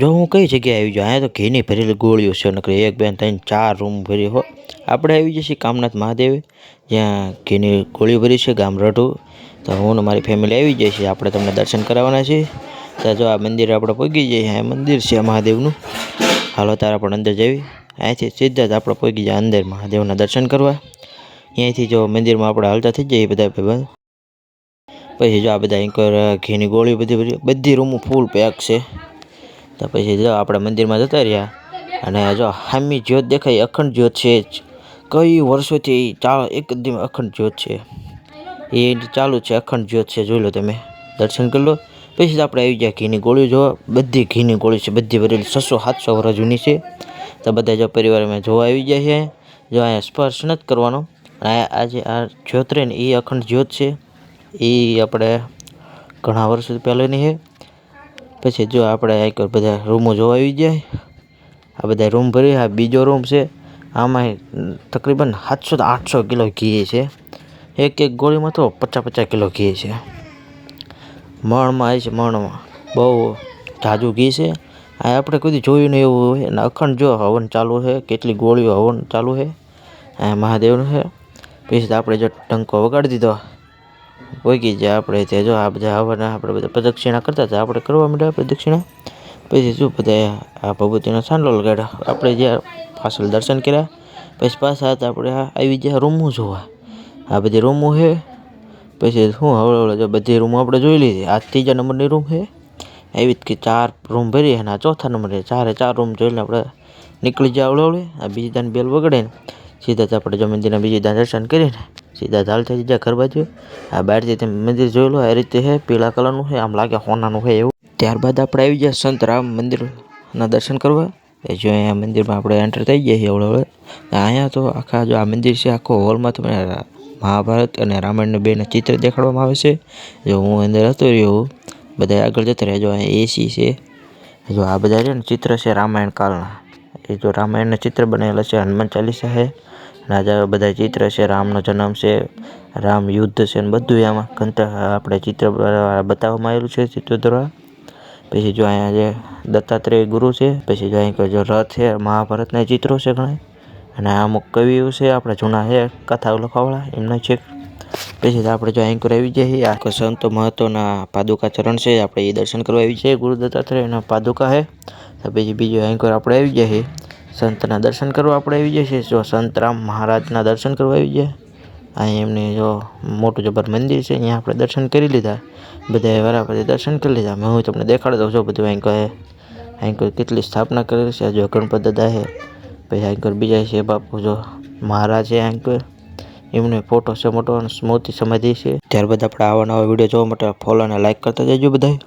જો હું કઈ જગ્યાએ આવી જાઉં? અહીંયા તો ઘીની ભરેલી ગોળીઓ છે, નકરી એક, બે, ત્રણ, ચાર રૂમ ભરી હો. આપણે આવી જઈએ કામનાથ મહાદેવ, જ્યાં ઘીની ગોળી ભરી છે, ગામ રઢું. તો હું ને મારી ફેમિલી આવી જઈએ છીએ આપણે તમને દર્શન કરાવવાના છે. ત્યાં જો આ મંદિર આપણે પગી જઈએ, આ મંદિર છે મહાદેવનું. હાલો, તારા પણ અંદર જવી. અહીંયાથી સીધા જ આપણે પગી જાય અંદર મહાદેવના દર્શન કરવા. અહીંયાથી જો મંદિરમાં આપણે હાલતા થઈ જઈએ બધા ભાઈબંધ પછી જો આ બધા અહીં ઘીની ગોળી બધી બધી રૂમો ફૂલ પેક છે. તો પછી જો આપણે મંદિરમાં જતા રહ્યા અને જો હામી જ્યોત દેખાય, અખંડ જ્યોત છે જ. કઈ વર્ષોથી ચાલ એક જ દી અખંડ જ્યોત છે. એ ચાલુ છે, અખંડ જ્યોત છે. જોઈ લો તમે. દર્શન કરી લો. પછી આપણે આવી ગયા ઘીની ગોળીઓ જોવા. બધી ઘીની ગોળી છે. બધી ભરેલી છસો, સાતસો વર્ષ જૂની છે. તો બધા જો પરિવારમાં જોવા આવી જાય છે. જો અહીંયા સ્પર્શ નથી કરવાનો. અને આ આ આ જ્યોત રહે ને, એ અખંડ જ્યોત છે. એ આપણે ઘણા વર્ષો પહેલાંની છે. પછી જો આપણે એક બધા રૂમો જોવા આવી જાય આ બધા રૂમ ભરી આ બીજો રૂમ છે આમાં તકરીબન સાતસો આઠસો કિલો ઘી છે. એક એક ગોળીમાં તો પચાસ પચાસ કિલો ઘી છે. મણમાં આવે છે મણમાં. બહુ જાજુ ઘી છે. આ આપણે કોઈ જોયું નહીં એવું હોય. અને અખંડ જો હવન ચાલુ છે, કેટલી ગોળીઓ હવન ચાલુ છે. આ મહાદેવનું છે. પછી આપણે જો ટંકો વગાડી દીધો. પોગી જાય આપણે તે જો આ બધા આવવાના આપણે બધા પ્રદક્ષિણા કરતા હતા, આપણે કરવા માંડ્યા પ્રદક્ષિણા પછી શું બધા આ ભગવતીનો સાંડો લગાડ્યો. આપણે જ્યાં પાછળ દર્શન કર્યા, પછી પાછા હતા આપણે આવી ગયા રૂમો જોવા. આ બધી રૂમો છે. પછી શું હવળે જો બધી રૂમો આપણે જોઈ લીધી. આ ત્રીજા નંબરની રૂમ છે. એવી જ કે ચાર રૂમ ભરી અને આ ચોથા નંબરે ચારે ચાર રૂમ જોઈને આપણે નીકળી જાય હવળે હવળે. આ બીજી દાન બેલ વગડે સીધા જ આપણે જો મંદિરના બીજી દાન દર્શન કરીને સીધા હાલતા થઈ જાય ઘર બાજુ. આ બહારથી તમે મંદિર જોયેલું આ રીતે છે પીળા કલરનું છે આમ લાગે સોનાનું છે એવું. ત્યારબાદ આપણે આવી ગયા સંત રામ મંદિરના દર્શન કરવા. એ જો અહીંયા મંદિરમાં આપણે એન્ટર થઈ ગયા છીએ હવે અહીંયા તો આખા જો આ મંદિર છે, આખો હોલમાં તમને મહાભારત અને રામાયણના બેના ચિત્ર દેખાડવામાં આવે છે. જો હું અંદર હતો રહ્યો બધા આગળ જતા રહ્યા. જો અહીંયા એસી છે, જો આ બધા છે ને ચિત્ર છે રામાયણ કાળના. એ જો રામાયણના ચિત્ર બનેલા છે, હનુમાન ચાલીસા છે અને આજે બધા ચિત્ર છે, રામનો જન્મ છે, રામ યુદ્ધ છે ને બધું આમાં ઘંટા આપણે ચિત્ર બતાવવામાં આવેલું છે, ચિત્ર દ્વારા. પછી જો અહીંયા જે દત્તાત્રેય ગુરુ છે, પછી જો અહીં જો રથ છે, મહાભારતના ચિત્રો છે ઘણા અને અમુક કવિઓ છે, આપણે જૂના છે, કથાઓ લખવાવાળા, એમના છે. પછી આપણે જો અહીં આવી જઈએ આ સંતો મહત્વના પાદુકા ચરણ છે, આપણે એ દર્શન કરવા આવી જઈએ, ગુરુ દત્તાત્રેયના પાદુકા છે. પછી બીજો અહીં આપણે આવી જઈએ. સંતના દર્શન કરવા આપણે આવી જઈએ જો સંત રામ મહારાજના દર્શન કરવા આવી જાય અહીં એમને જો મોટું જબર મંદિર છે, અહીંયા આપણે દર્શન કરી લીધા. બધાએ બરાબર દર્શન કરી લીધા. મેં હું તમને દેખાડી દઉં છું બધું. એન્કર એન્કર કેટલી સ્થાપના કરેલી છે? જો ગણપત દાદા છે, પછી એન્કર બીજા છે, બાપુ જો મહારાજ છે અહીં કોઈ. એમને ફોટો છે મોટો અને સ્મૃતિ સમાધિ છે. ત્યારબાદ આપણે આવા નવા વીડિયો જોવા માટે ફોલો અને લાઈક કરતા જજો બધાય.